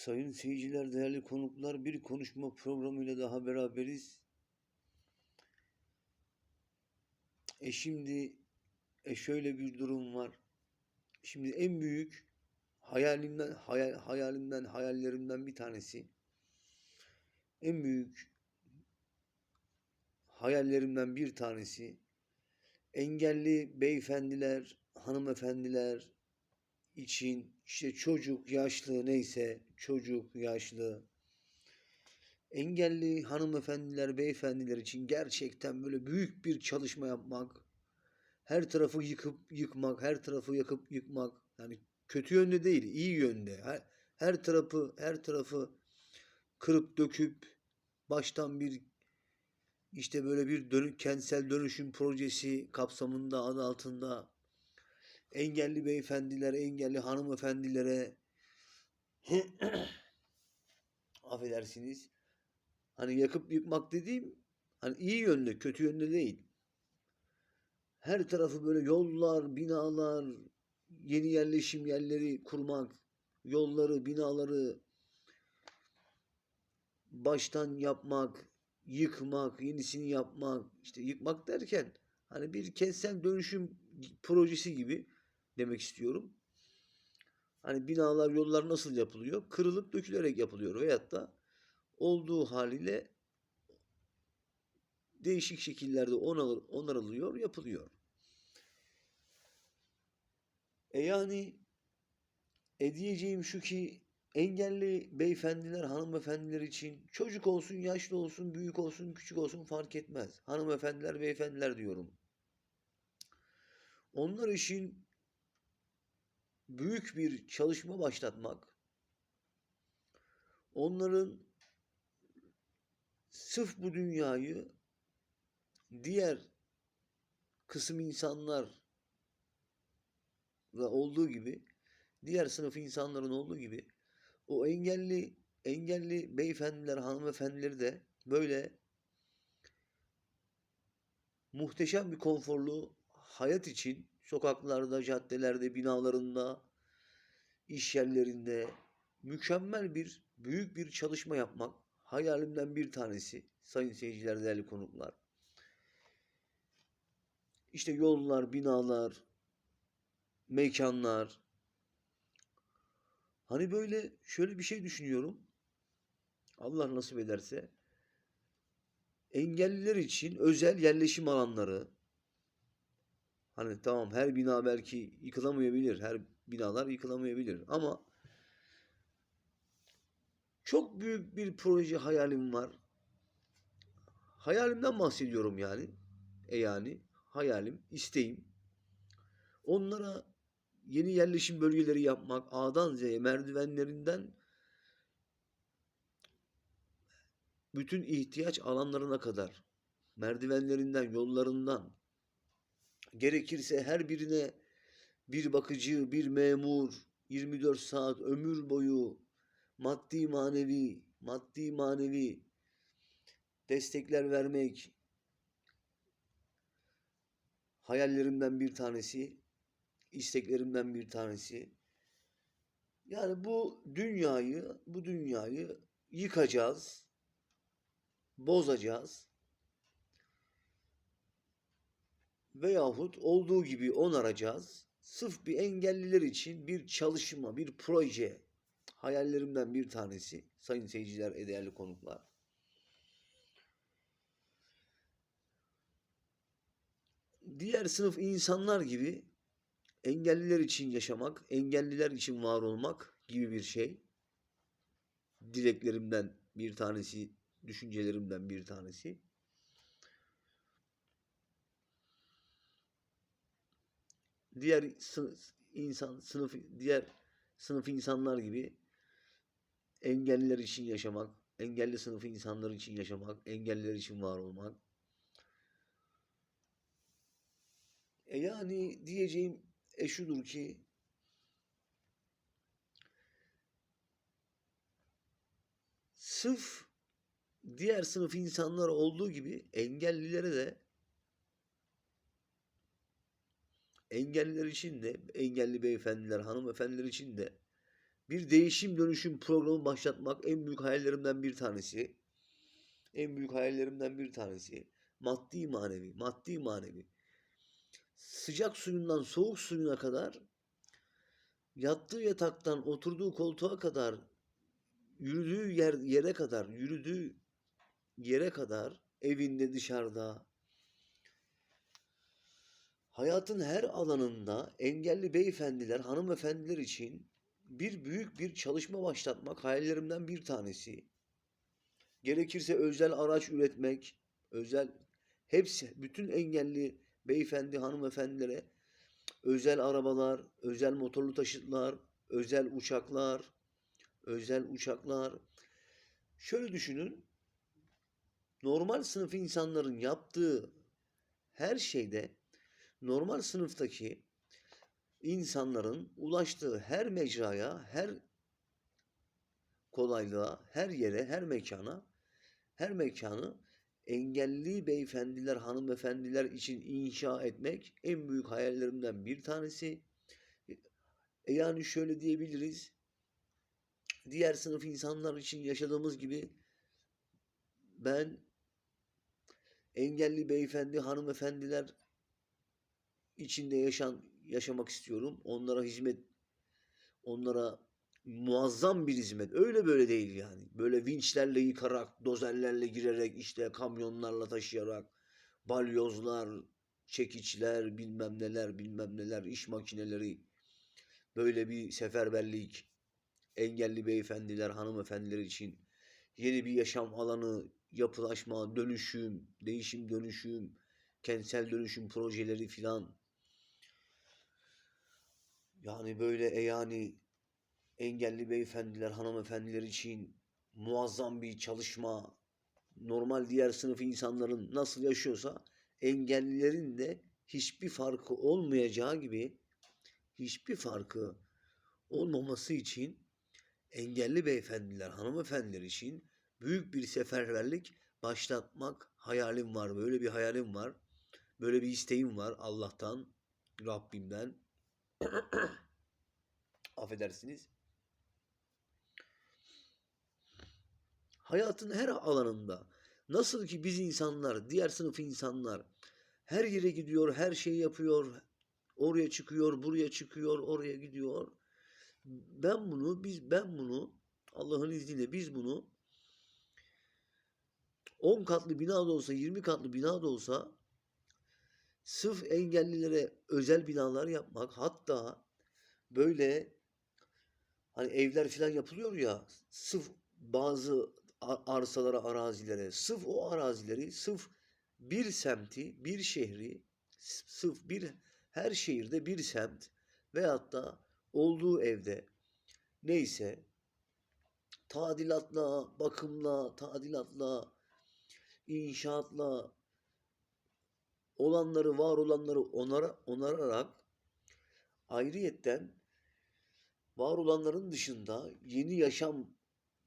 Sayın seyirciler, değerli konuklar, bir konuşma programıyla daha beraberiz. E şimdi e şöyle bir durum var. Şimdi en büyük hayalimden hayal, hayalimden hayallerimden bir tanesi. En büyük hayallerimden bir tanesi engelli beyefendiler, hanımefendiler için işte çocuk, yaşlı neyse çocuk, yaşlı engelli hanımefendiler, beyefendiler için gerçekten böyle büyük bir çalışma yapmak, her tarafı yıkıp yıkmak, her tarafı yakıp yıkmak yani kötü yönde değil, iyi yönde. Her, her tarafı her tarafı kırıp döküp baştan bir işte böyle bir dönü, kentsel dönüşüm projesi kapsamında adı altında engelli beyefendiler, engelli hanımefendilere affedersiniz. Hani yakıp yıkmak dediğim hani iyi yönde, kötü yönde değil. Her tarafı böyle yollar, binalar, yeni yerleşim yerleri kurmak, yolları, binaları baştan yapmak, yıkmak, yenisini yapmak, işte yıkmak derken hani bir kentsel dönüşüm projesi gibi demek istiyorum. Hani binalar, yollar nasıl yapılıyor? Kırılıp dökülerek yapılıyor veyahut da olduğu haliyle değişik şekillerde onarıl, onarılıyor, yapılıyor. E yani e şu ki engelli beyefendiler, hanımefendiler için çocuk olsun, yaşlı olsun, büyük olsun, küçük olsun fark etmez. Hanımefendiler, beyefendiler diyorum. Onlar için büyük bir çalışma başlatmak, onların sırf bu dünyayı diğer kısım insanlar olduğu gibi diğer sınıf insanların olduğu gibi o engelli engelli beyefendiler, hanımefendileri de böyle muhteşem bir konforlu hayat için sokaklarda, caddelerde, binalarında, iş yerlerinde mükemmel bir, büyük bir çalışma yapmak hayalimden bir tanesi. Sayın seyirciler, değerli konuklar. İşte yollar, binalar, mekanlar. Hani böyle şöyle bir şey düşünüyorum. Allah nasip ederse engelliler için özel yerleşim alanları, Hani tamam her bina belki yıkılamayabilir. Her binalar yıkılamayabilir. Ama çok büyük bir proje hayalim var. Hayalimden bahsediyorum yani. E yani hayalim, isteğim. Onlara yeni yerleşim bölgeleri yapmak, A'dan Z'ye merdivenlerinden bütün ihtiyaç alanlarına kadar merdivenlerinden, yollarından, Gerekirse her birine bir bakıcı, bir memur, 24 saat ömür boyu maddi manevi, maddi manevi destekler vermek hayallerimden bir tanesi, isteklerimden bir tanesi. Yani bu dünyayı, bu dünyayı yıkacağız, bozacağız. Veyahut olduğu gibi onaracağız. Sırf bir engelliler için bir çalışma, bir proje hayallerimden bir tanesi. Sayın seyirciler, e, değerli konuklar. Diğer sınıf insanlar gibi engelliler için yaşamak, engelliler için var olmak gibi bir şey. Dileklerimden bir tanesi, düşüncelerimden bir tanesi. Diğer sınıf, insan sınıf diğer sınıf insanlar gibi engelliler için yaşamak, engelli sınıfı insanlar için yaşamak, engelliler için var olmak. E yani diyeceğim e şudur ki sırf diğer sınıf insanlar olduğu gibi engellilere de engelliler için de, engelli beyefendiler, hanımefendiler için de bir değişim dönüşüm programı başlatmak en büyük hayallerimden bir tanesi. En büyük hayallerimden bir tanesi. Maddi manevi, maddi manevi. Sıcak suyundan soğuk suyuna kadar yattığı yataktan oturduğu koltuğa kadar yürüdüğü yer, yere kadar yürüdüğü yere kadar evinde dışarıda hayatın her alanında engelli beyefendiler, hanımefendiler için bir büyük bir çalışma başlatmak hayallerimden bir tanesi. Gerekirse özel araç üretmek, özel hepsi bütün engelli beyefendi, hanımefendilere özel arabalar, özel motorlu taşıtlar, özel uçaklar, özel uçaklar. Şöyle düşünün. Normal sınıf insanların yaptığı her şeyde normal sınıftaki insanların ulaştığı her mecraya, her kolaylığa, her yere, her mekana, her mekanı engelli beyefendiler, hanımefendiler için inşa etmek en büyük hayallerimden bir tanesi. E yani şöyle diyebiliriz. Diğer sınıf insanlar için yaşadığımız gibi ben engelli beyefendi, hanımefendiler içinde yaşan yaşamak istiyorum. Onlara hizmet onlara muazzam bir hizmet. Öyle böyle değil yani. Böyle vinçlerle yıkarak, dozerlerle girerek, işte kamyonlarla taşıyarak, balyozlar, çekiçler, bilmem neler, bilmem neler, iş makineleri. Böyle bir seferberlik. Engelli beyefendiler, hanımefendiler için yeni bir yaşam alanı, yapılaşma, dönüşüm, değişim dönüşüm, kentsel dönüşüm projeleri filan. Yani böyle e yani engelli beyefendiler, hanımefendiler için muazzam bir çalışma. Normal diğer sınıf insanların nasıl yaşıyorsa engellilerin de hiçbir farkı olmayacağı gibi hiçbir farkı olmaması için engelli beyefendiler, hanımefendiler için büyük bir seferberlik başlatmak hayalim var. Böyle bir hayalim var. Böyle bir isteğim var Allah'tan, Rabbimden. Affedersiniz. Hayatın her alanında nasıl ki biz insanlar, diğer sınıf insanlar her yere gidiyor, her şeyi yapıyor, oraya çıkıyor, buraya çıkıyor, oraya gidiyor. Ben bunu, biz ben bunu Allah'ın izniyle biz bunu 10 katlı bina da olsa, 20 katlı bina da olsa sırf engellilere özel binalar yapmak hatta böyle hani evler falan yapılıyor ya sırf bazı arsalara, arazilere, sırf o arazileri, sırf bir semti, bir şehri, sırf bir her şehirde bir semt veyahut da olduğu evde neyse tadilatla, bakımla, tadilatla, inşaatla olanları, var olanları onara, onararak ayrıyetten var olanların dışında yeni yaşam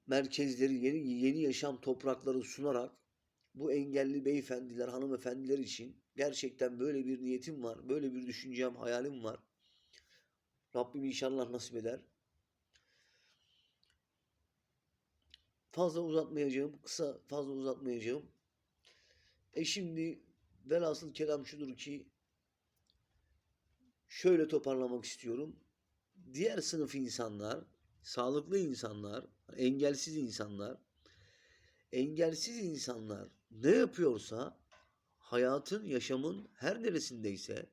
merkezleri, yeni yeni yaşam toprakları sunarak bu engelli beyefendiler, hanımefendiler için gerçekten böyle bir niyetim var. Böyle bir düşüncem, hayalim var. Rabbim inşallah nasip eder. Fazla uzatmayacağım. Kısa fazla uzatmayacağım. E şimdi velhasıl kelam şudur ki şöyle toparlamak istiyorum. Diğer sınıf insanlar, sağlıklı insanlar, engelsiz insanlar, engelsiz insanlar ne yapıyorsa hayatın, yaşamın her neresindeyse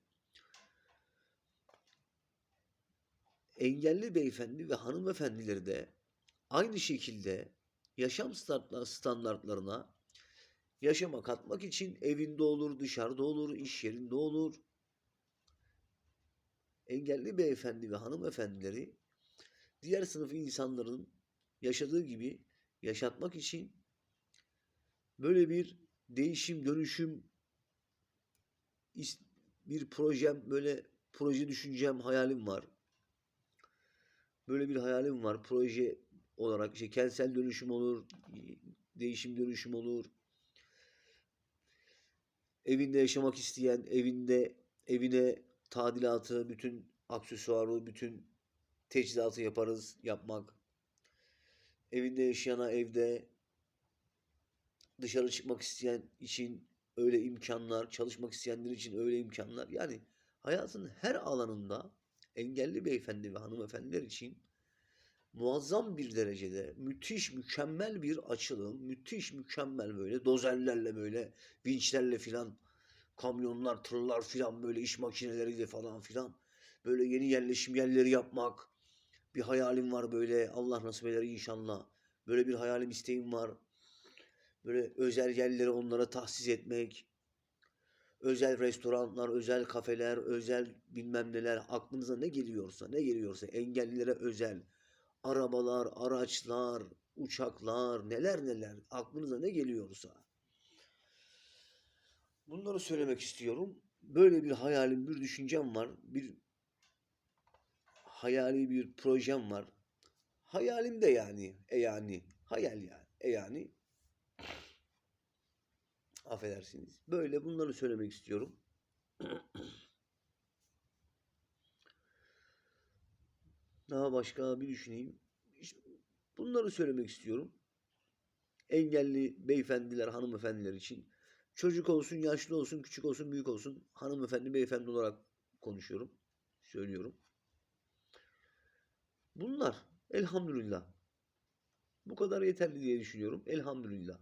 engelli beyefendi ve hanımefendileri de aynı şekilde yaşam standartlarına yaşama katmak için evinde olur, dışarıda olur, iş yerinde olur. Engelli beyefendi ve hanımefendileri diğer sınıf insanların yaşadığı gibi yaşatmak için böyle bir değişim, dönüşüm bir projem, böyle proje düşüncem, hayalim var. Böyle bir hayalim var. Proje olarak işte kentsel dönüşüm olur, değişim dönüşüm olur. Evinde yaşamak isteyen, evinde evine tadilatı, bütün aksesuarı, bütün teçhizatı yaparız, yapmak. Evinde yaşayana evde, dışarı çıkmak isteyen için öyle imkanlar, çalışmak isteyenler için öyle imkanlar. Yani hayatın her alanında engelli beyefendi ve hanımefendiler için muazzam bir derecede müthiş mükemmel bir açılım, müthiş mükemmel böyle dozerlerle böyle vinçlerle filan kamyonlar, tırlar filan böyle iş makineleriyle falan filan böyle yeni yerleşim yerleri yapmak bir hayalim var böyle Allah nasip eder inşallah. Böyle bir hayalim isteğim var. Böyle özel yerleri onlara tahsis etmek. Özel restoranlar, özel kafeler, özel bilmem neler aklınıza ne geliyorsa, ne geliyorsa engellilere özel arabalar, araçlar, uçaklar, neler neler aklınıza ne geliyorsa. Bunları söylemek istiyorum. Böyle bir hayalim, bir düşüncem var. Bir hayali bir projem var. Hayalim de yani, e yani, hayal yani, e yani. Affedersiniz. Böyle bunları söylemek istiyorum. Daha başka bir düşüneyim. Bunları söylemek istiyorum. Engelli beyefendiler, hanımefendiler için. Çocuk olsun, yaşlı olsun, küçük olsun, büyük olsun. Hanımefendi, beyefendi olarak konuşuyorum. Söylüyorum. Bunlar elhamdülillah. Bu kadar yeterli diye düşünüyorum. Elhamdülillah.